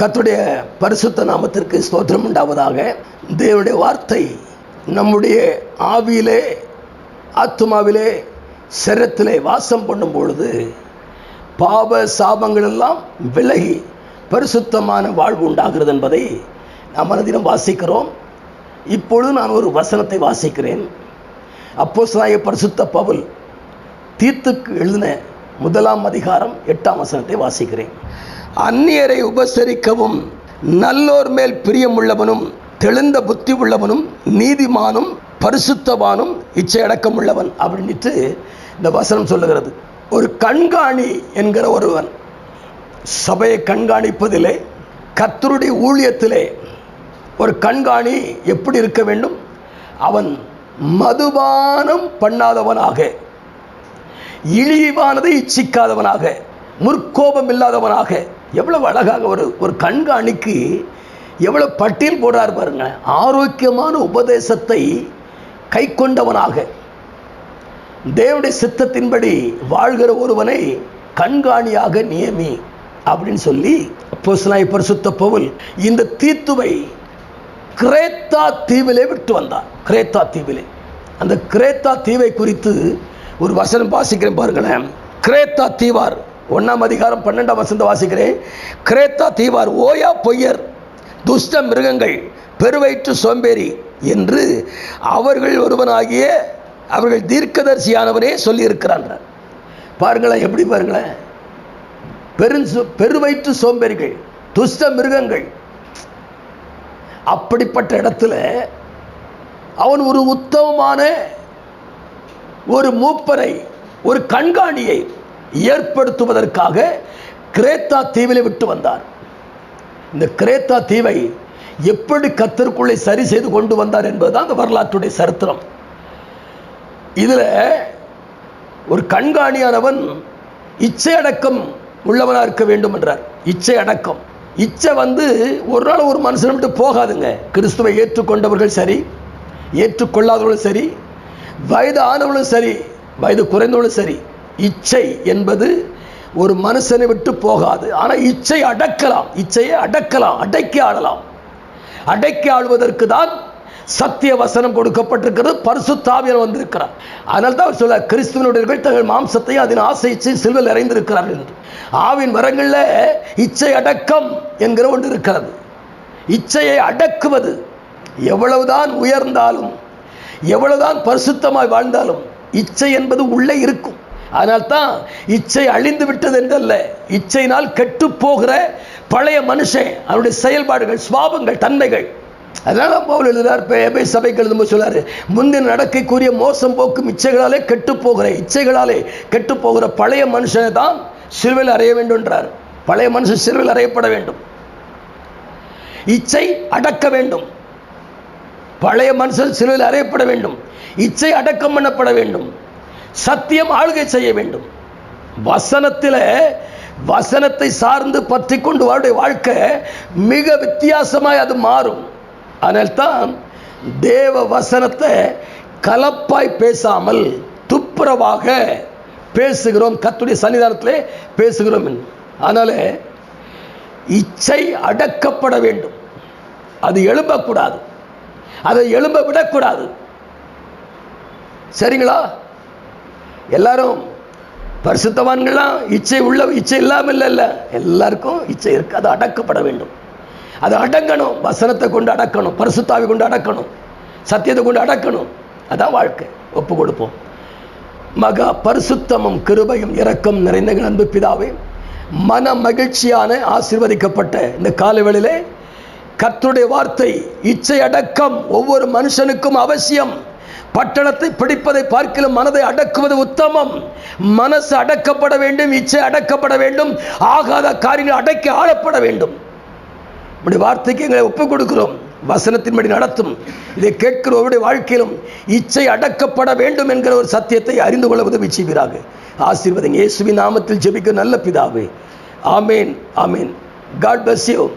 கத்துடைய பரிசுத்த நாமத்திற்கு ஸ்தோத்திரம் உண்டாவதாக. தேவனுடைய வார்த்தை நம்முடைய ஆவியிலே ஆத்மாவிலே சரத்திலே வாசம் பண்ணும் பொழுது பாவ சாபங்கள் எல்லாம் விலகி பரிசுத்தமான வாழ்வு உண்டாகிறது என்பதை நாம் மனதிலும் வாசிக்கிறோம். இப்பொழுது நான் ஒரு வசனத்தை வாசிக்கிறேன். அப்போ சாய பரிசுத்த பவுல் தீத்துக்கு எழுதின முதலாம் அதிகாரம் எட்டாம் வசனத்தை வாசிக்கிறேன். அந்நியரை உபசரிக்கவும் நல்லோர் மேல் பிரியமுள்ளவனும் தெளிந்த புத்தி உள்ளவனும் நீதிமானும் பரிசுத்தவானும் இச்சையடக்கம் உள்ளவன் அப்படின்ட்டு இந்த வசனம் சொல்லுகிறது. ஒரு கண்காணி என்கிற ஒருவன் சபையை கண்காணிப்பதிலே கர்த்தருடைய ஊழியத்திலே ஒரு கண்காணி எப்படி இருக்க வேண்டும்? அவன் மதுபானம் பண்ணாதவனாக இழிவானதை இச்சிக்காதவனாக முற்கோபம் இல்லாதவனாக எவ்வளவு அழகாக ஒரு ஒரு கண்காணிக்கு எவ்வளவு பட்டியல் போடுறார் பாருங்க ஆரோக்கியமான உபதேசத்தை கை கொண்டவனாக தேவனுடைய சித்தத்தின்படி வாழ்கிற ஒருவனை கண்காணியாக நியமி அப்படின்னு சொல்லி அப்போசனாய் பரிசுத்த பவுல் இந்த தீத்துவை கிரேத்தா தீவிலே விட்டு வந்தான். கிரேத்தா தீவிலே. அந்த கிரேத்தா தீவை குறித்து ஒரு வசனம் வாசிக்கிறேன் பாருங்களேன். கிரேத்தா தீவார். ஒன்றாம் அதிகாரம் பன்னெண்டாம் வசந்த வாசிக்கிறேன். கிரேத்தா தீவார் ஓயா பொய்யர் துஷ்ட மிருகங்கள் பெருவயிற்று சோம்பேறி என்று அவர்கள் ஒருவனாகிய அவர்கள் தீர்க்கதரிசியானவரே சொல்லியிருக்கிறான். பாருங்களேன் எப்படி பாருங்களேன். பெரு பெருவயிற்று சோம்பேறிகள் துஷ்ட மிருகங்கள். அப்படிப்பட்ட இடத்துல அவன் ஒரு உத்தமமான ஒரு மூப்பரை ஒரு கண்காணியை ஏற்படுத்துவதற்காக கிரேத்தா தீவில விட்டு வந்தார். இந்த கிரேத்தா தீவை எப்படி கத்தருக்குள்ளே சரி செய்து கொண்டு வந்தார் என்பதுதான் அந்த வரலாற்றுடைய சரித்திரம். இதில் ஒரு கண்காணியானவன் இச்சை அடக்கம் உள்ளவனாக இருக்க வேண்டும் என்றார். இச்சை அடக்கம். இச்சை வந்து ஒரு நாள் ஒரு மனுஷன் விட்டு போகாதுங்க. கிறிஸ்துவை ஏற்றுக்கொண்டவர்கள் சரி ஏற்றுக்கொள்ளாதவர்களும் சரி வயது ஆனவளும் சரி வயது குறைந்தவளும் சரி இச்சை என்பது ஒரு மனுஷனை விட்டு போகாது. ஆனால் இச்சை அடக்கலாம் இச்சையை அடக்கலாம் அடக்கி ஆளலாம். அடக்கி ஆளுவதற்கு தான் சத்திய வசனம் கொடுக்கப்பட்டிருக்கிறது பரிசுத்தாவியர் வந்திருக்கிறார். அதனால் தான் அவர் சொல்ல கிறிஸ்துவனுடைய தங்கள் மாம்சத்தையும் அதன் ஆசைச்சு சில்வில் இறைந்திருக்கிறார்கள் என்று. ஆவின் வரங்களில் இச்சை அடக்கம் என்கிற ஒன்று இருக்கிறது. இச்சையை அடக்குவது எவ்வளவுதான் உயர்ந்தாலும் எவ்வளவுதான் பரிசுத்தமாய் வாழ்ந்தாலும் இச்சை என்பது உள்ளே இருக்கும். அதனால்தான் இச்சை அழிந்து விட்டது என்றல்ல. இச்சையினால் கெட்டு போகிற பழைய மனுஷன் அவருடைய செயல்பாடுகள் சுவாபங்கள் தன்மைகள். அதனால பவுல் எழுதுறார் எபை சபைக்கு எழுதும்போது சொல்லாரு முந்தின நடக்கைக்குரிய மோசம் போக்கும் இச்சைகளாலே கெட்டு போகிற இச்சைகளாலே கெட்டு போகிற பழைய மனுஷனை தான் சிறுவில் அறைய வேண்டும் என்றார் பழைய மனுஷன் சிறுவில் அறையப்பட வேண்டும். இச்சை அடக்க வேண்டும். பழைய மனுஷன் சிலுவையில் அறையப்பட வேண்டும். இச்சை அடக்கம் பண்ணப்பட வேண்டும். சத்தியம் ஆளுகை செய்ய வேண்டும். வசனத்தில் வசனத்தை சார்ந்து பற்றி கொண்டு வாழுடைய வாழ்க்கை மிக வித்தியாசமாய் அது மாறும். அதனால்தான் தேவ வசனத்தை கலப்பாய் பேசாமல் துப்புரவாக பேசுகிறோம். கத்துடைய சன்னிதானத்தில் பேசுகிறோம். அதனால் இச்சை அடக்கப்பட வேண்டும். அது எழும்பக்கூடாது. அதை எழும்ப விடக்கூடாது. சரிங்களா? எல்லாரும் பரிசுத்தவான்கள்லாம் இச்சை உள்ள இச்சை இல்லாமல் இல்லை இல்லை எல்லாருக்கும் இச்சை இருக்கு. அது அடக்கப்பட வேண்டும். அது அடங்கணும். வசனத்தை கொண்டு அடக்கணும். பரிசுத்தாவை கொண்டு அடக்கணும். சத்தியத்தை கொண்டு அடக்கணும். அதான் வாழ்க்கை. ஒப்பு கொடுப்போம். மகா பரிசுத்தமும் கிருபையும் இரக்கம் நிறைந்த அன்பு பிதாவே மன மகிழ்ச்சியான ஆசிர்வதிக்கப்பட்ட இந்த காலவெளியிலே கர்த்தருடைய வார்த்தை இச்சை அடக்கம் ஒவ்வொரு மனுஷனுக்கும் அவசியம். பட்டணத்தை பிடிப்பதை பார்க்கலும் மனதை அடக்குவது உத்தமம். மனசு அடக்கப்பட வேண்டும் இச்சை அடக்கப்பட வேண்டும் ஆகாத காரியங்கள் அடக்கி ஆளப்பட வேண்டும். இப்படி வார்த்தைக்கு எங்களை ஒப்புக் கொடுக்கிறோம். வசனத்தின்படி நடத்தும். இதை கேட்கிறவருடைய வாழ்க்கையிலும் இச்சை அடக்கப்பட வேண்டும் என்கிற ஒரு சத்தியத்தை அறிந்து கொள்ள உதவி செய்வீராக. ஆசீர்வதிங்க. இயேசுவின் நாமத்தில் ஜெபிக்க நல்ல பிதாவே. ஆமேன் ஆமேன். God bless you